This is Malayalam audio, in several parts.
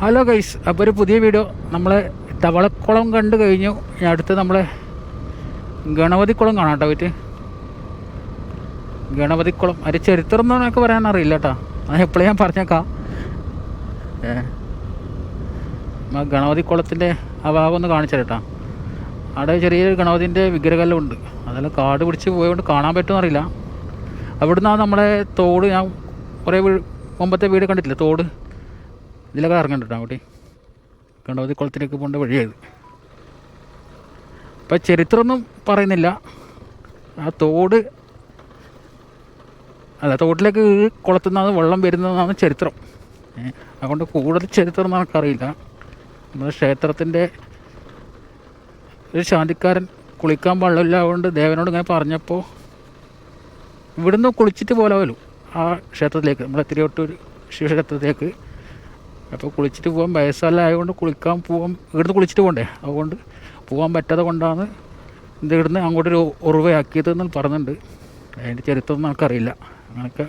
ഹലോ ഗൈസ് അപ്പോൾ ഒരു പുതിയ വീഡിയോ നമ്മൾ തവളക്കുളം കണ്ടു കഴിഞ്ഞു. ഇനി അടുത്ത് നമ്മളെ ഗണപതിക്കുളം കാണാം കേട്ടോ വീട്ടിൽ. ഗണപതിക്കുളം. അതിന്റെ ചരിത്രം എന്നൊക്കെ പറയാൻ അറിയില്ല കേട്ടോ. അത് എപ്പോഴും ഞാൻ പറഞ്ഞേക്കാം. ഏ. ആ ഗണപതിക്കുളത്തിന്റെ ആ ഭാഗം ഒന്ന് കാണിച്ചു കേട്ടോ അവിടെ ചെറിയൊരു ഗണപതിന്റെ വിഗ്രഹമെല്ലാം ഉണ്ട്. അതെല്ലാം കാട് പിടിച്ച് പോയതുകൊണ്ട് കാണാൻ പറ്റുമെന്ന് അറിയില്ല. അവിടുന്ന് നമ്മളെ തോട്. ഞാൻ കുറേ മുമ്പത്തെ വീട് കണ്ടിട്ടില്ല? തോട്. ഇതിലൊക്കെ ഇറങ്ങുന്നുണ്ട് കേട്ടോ ഗണപതി കുളത്തിലേക്ക് പോകേണ്ട വഴിയായത് ഇപ്പം ചരിത്രമൊന്നും പറയുന്നില്ല. ആ തോട് അല്ല തോട്ടിലേക്ക് കുളത്തു നിന്നാണ് വെള്ളം വരുന്നതെന്നാണ് ചരിത്രം. അതുകൊണ്ട് കൂടുതൽ ചരിത്രം നമുക്കറിയില്ല നമ്മുടെ ക്ഷേത്രത്തിന്റെ ഒരു ശാന്തിക്കാരൻ കുളിക്കാൻ വെള്ളമില്ല അതുകൊണ്ട് ദേവനോട് ഇങ്ങനെ പറഞ്ഞപ്പോൾ ഇവിടുന്ന് കുളിച്ചിട്ട് പോലാവല്ലോ ആ ക്ഷേത്രത്തിലേക്ക്. നമ്മുടെ തിരുവട്ടൂർ ശിവക്ഷേത്രത്തിലേക്ക്. അപ്പോൾ കുളിച്ചിട്ട് പോകാൻ വയസ്സല്ല ആയതുകൊണ്ട് കുളിക്കാൻ പോകാൻ ഇവിടുന്ന് കുളിച്ചിട്ട് പോകണ്ടേ അതുകൊണ്ട് പോകാൻ പറ്റാതെ കൊണ്ടാണ് ഇത് ഇവിടുന്ന് അങ്ങോട്ടൊരു ഉറവയാക്കിയതെന്ന് പറഞ്ഞിട്ടുണ്ട്. അതിന്റെ ചരിത്രം നമുക്കറിയില്ല അങ്ങനെയൊക്കെ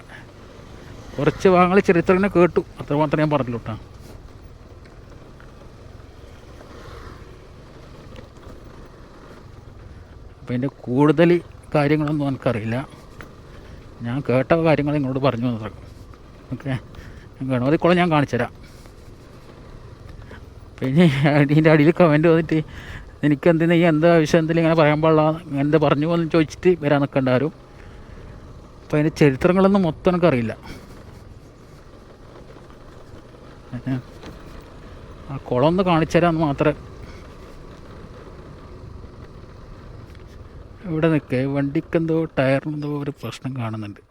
കുറച്ച് ഭാഗങ്ങൾ ചരിത്രം ഇങ്ങനെ കേട്ടു. അത്രമാത്രം ഞാൻ പറഞ്ഞു കേട്ടോ. അപ്പോൾ അതിന്റെ കൂടുതൽ കാര്യങ്ങളൊന്നും എനിക്കറിയില്ല. ഞാൻ കേട്ട കാര്യങ്ങൾ നിങ്ങളോട് പറഞ്ഞു തന്നത് ഓക്കെ? ഗണപതിക്കുളം ഞാൻ കാണിച്ചുതരാം. പിന്നെ ഇതിന്റെ അടിയിൽ കമന്റ് വന്നിട്ട് എനിക്ക് എന്തിനാ ഈ എന്താ ആവശ്യം എന്തെങ്കിലും ഇങ്ങനെ പറയാൻ പാടില്ല. എന്ത് പറഞ്ഞു പോകുന്നു ചോദിച്ചിട്ട് വരാൻ നിൽക്കേണ്ട ആരും. അപ്പം അതിന്റെ ചരിത്രങ്ങളൊന്നും മൊത്തം എനിക്കറിയില്ല ആ കുളം ഒന്ന് കാണിച്ചു തരാമെന്ന് മാത്രമേ ഇവിടെ നിൽക്കേ വണ്ടിക്കെന്തോ ടയറിനെന്തോ ഒരു പ്രശ്നം കാണുന്നുണ്ട്.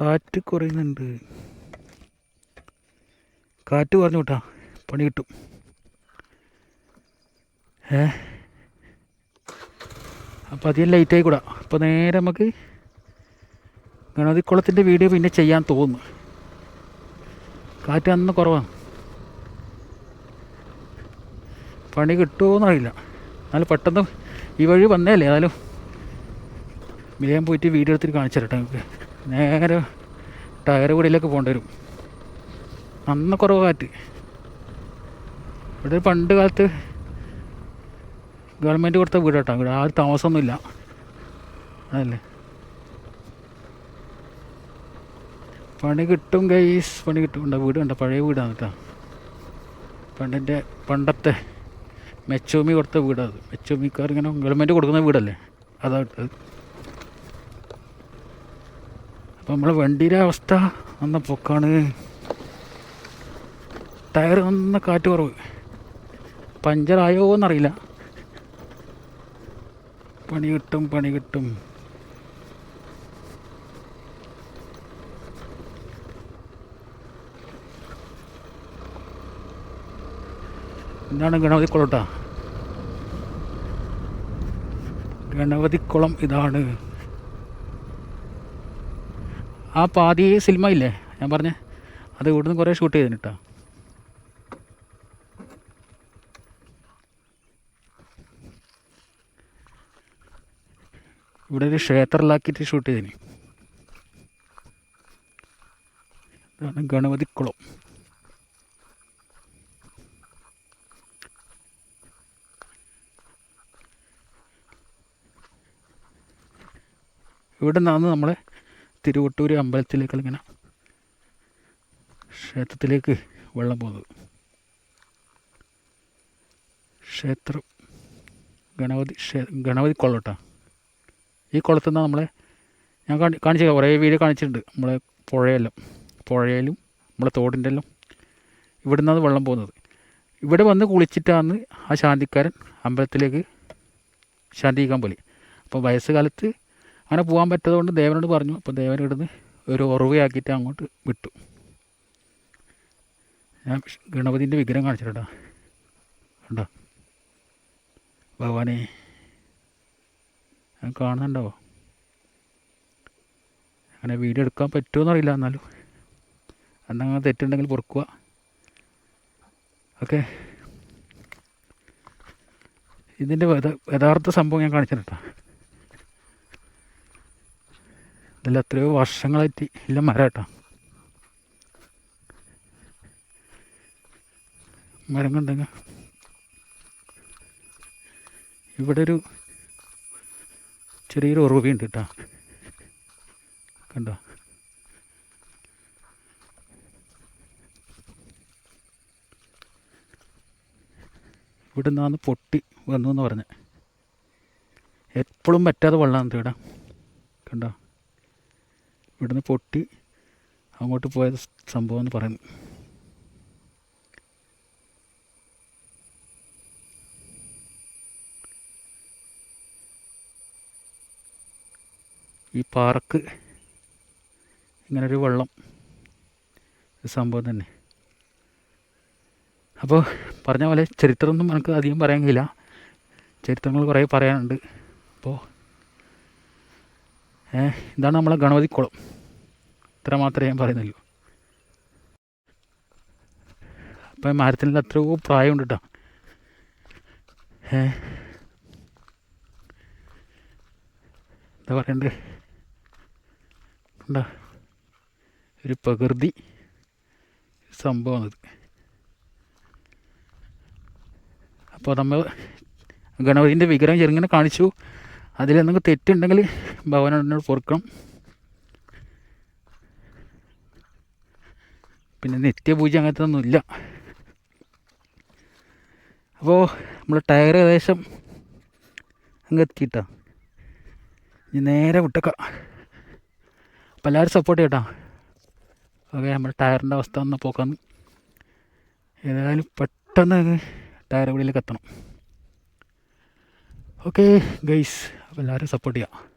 കാറ്റ് കുറയുന്നുണ്ട്. കാറ്റ് കുറഞ്ഞു കേട്ടാ. പണി കിട്ടും. ഏ? അപ്പോൾ അധികം ലൈറ്റ് ആയിക്കൂടാ. അപ്പോൾ നേരെ നമുക്ക് ഗണപതിക്കുളത്തിന്റെ വീഡിയോ പിന്നെ ചെയ്യാൻ തോന്നുന്നു. കാറ്റ് അന്ന് കുറവാണ് പണി കിട്ടുമോയെന്ന് അറിയില്ല. എന്നാലും പെട്ടെന്ന് ഈ വഴി വന്നേലേ ഏതായാലും വേഗം പോയിട്ട് വീഡിയോ എടുത്തിട്ട് കാണിച്ചു തരട്ടെ നമുക്ക് നേരെ ടയർ കൂടിയിലേക്ക് പോകേണ്ടി വരും. അന്ന് കുറവ് കാറ്റ്. ഇവിടെ പണ്ട് കാലത്ത് ഗവൺമെന്റ് കൊടുത്ത വീട് കേട്ടോ. ഇവിടെ ആരും താമസമൊന്നുമില്ല. അതല്ലേ? പണി കിട്ടും ഗൈസ് പണി കിട്ടും. ഉണ്ടോ വീട് കണ്ടോ? പഴയ വീടാണ് കേട്ടോ. പണ്ടിന്റെ പണ്ടത്തെ മെച്ചോമി കൊടുത്ത വീടാണ് മെച്ചോമിക്കാർ ഇങ്ങനെ ഗവൺമെന്റ് കൊടുക്കുന്ന വീടല്ലേ? അതാണ് അപ്പം നമ്മളെ വണ്ടിയുടെ അവസ്ഥ നന്ന പൊക്കാണ്. ടയർ നന്ന കാറ്റ് കുറവ്. പഞ്ചറായോ എന്നറിയില്ല പണി കിട്ടും പണി കിട്ടും. എന്താണ് ഗണപതിക്കുളം ഗണപതി കുളം ഇതാണ്. ആ പാതി സിനിമ ഇല്ലേ ഞാൻ പറഞ്ഞ. അത് ഇവിടുന്ന് കുറേ ഷൂട്ട് ചെയ്തിന് ഇവിടെ ഒരു ക്ഷേത്രത്തിലാക്കിയിട്ട് ഷൂട്ട് ചെയ്തിന്. ഇതാണ് ഗണപതിക്കുളം ഇവിടെ നിന്നാണ് നമ്മളെ തിരുവട്ടൂർ അമ്പലത്തിലേക്ക് ഇങ്ങനെ ക്ഷേത്രത്തിലേക്ക് വെള്ളം പോകുന്നത്. ക്ഷേത്രം ഗണപതി ഗണപതി കുളം കേട്ടോ. ഈ കുളത്തിൽ നിന്നാണ് നമ്മളെ ഞാൻ കാണി കാണിച്ചു കുറേ വീഡിയോ കാണിച്ചിട്ടുണ്ട്. നമ്മളെ പുഴയെല്ലാം പുഴയിലും നമ്മളെ തോടിന്റെ എല്ലാം. ഇവിടെ നിന്നാണ് വെള്ളം പോകുന്നത്. ഇവിടെ വന്ന് കുളിച്ചിട്ടാണ് ആ ശാന്തിക്കാരൻ അമ്പലത്തിലേക്ക് ശാന്തിക്കാൻ പോലെ അപ്പോൾ വയസ്സുകാലത്ത് അങ്ങനെ പോകാൻ പറ്റതുകൊണ്ട് കൊണ്ട് ദേവനോട് പറഞ്ഞു അപ്പോൾ ദേവൻ ഇവിടുന്ന് ഒരു ഉറവയാക്കിയിട്ട് അങ്ങോട്ട് വിട്ടു. ഞാൻ ഗണപതിന്റെ വിഗ്രഹം കാണിച്ചിട്ടാ. കണ്ടോ? ഭഗവാനെ ഞാൻ കാണുന്നുണ്ടോ? അങ്ങനെ വീഡിയോ എടുക്കാൻ പറ്റുമോ അറിയില്ല എന്നാലും. എന്തെങ്കിലും തെറ്റുണ്ടെങ്കിൽ പൊറുക്കുക. ഓക്കെ. ഇതിന്റെ യഥ- യഥാർത്ഥ സംഭവം ഞാൻ കാണിച്ചിട്ടാ ഇതിൽ എത്രയോ വർഷങ്ങളായിട്ട് ഇല്ല മരം കേട്ടോ. മരം കണ്ടെങ്കിൽ ഇവിടെ ഒരു ചെറിയൊരു ഉറവുണ്ട് കേട്ടോ. കണ്ടോ? ഇവിടെ നിന്നാന്ന് പൊട്ടി വന്നു എന്ന് പറഞ്ഞ. എപ്പോഴും പറ്റാതെ വെള്ളമാണ് ഇവിടെ. കണ്ടോ? ഇവിടുന്ന് പൊട്ടി അങ്ങോട്ട് പോയ സംഭവം എന്ന് പറയുന്നു ഈ പാറക്ക് ഇങ്ങനൊരു വെള്ളം. സംഭവം തന്നെ. അപ്പോൾ പറഞ്ഞ പോലെ ചരിത്രമൊന്നും നമുക്ക് അധികം പറയാൻ കഴിയില്ല ചരിത്രങ്ങൾ കുറേ പറയാനുണ്ട്. അപ്പോൾ ഇതാണ് നമ്മളെ ഗണപതി കുളം. ഇത്ര മാത്രമേ ഞാൻ പറയുന്നുള്ളൂ. അപ്പം മരത്തിന്റെ അത്രയോ പ്രായമുണ്ട് കേട്ടോ എന്താ എന്താ? ഒരു പ്രകൃതി സംഭവമാണിത്. അപ്പോൾ നമ്മൾ ഗണപതിന്റെ വിഗ്രഹം ചെറുങ്ങനെ കാണിച്ചു. അതിലെന്തെങ്കിലും തെറ്റുണ്ടെങ്കിൽ ഭവനോട് പൊറുക്കണം. പിന്നെ നിത്യപൂജ അങ്ങനത്തെ ഒന്നുമില്ല അപ്പോൾ നമ്മൾ ടയർ ഏകദേശം അങ്ങ് എത്തിയിട്ടാ. ഇനി നേരെ വിട്ടേക്കാം. അപ്പോൾ എല്ലാവരും സപ്പോർട്ട് ചെയ്യട്ടോ. ഓക്കെ നമ്മുടെ ടയറിന്റെ അവസ്ഥ ഒന്ന് പോക്കാന്ന്. ഏതായാലും പെട്ടെന്ന് ടയർ വെളിയിലേക്ക് എത്തണം. ഓക്കെ ഗൈസ് എല്ലാവരും സപ്പോർട്ട് ചെയ്യാം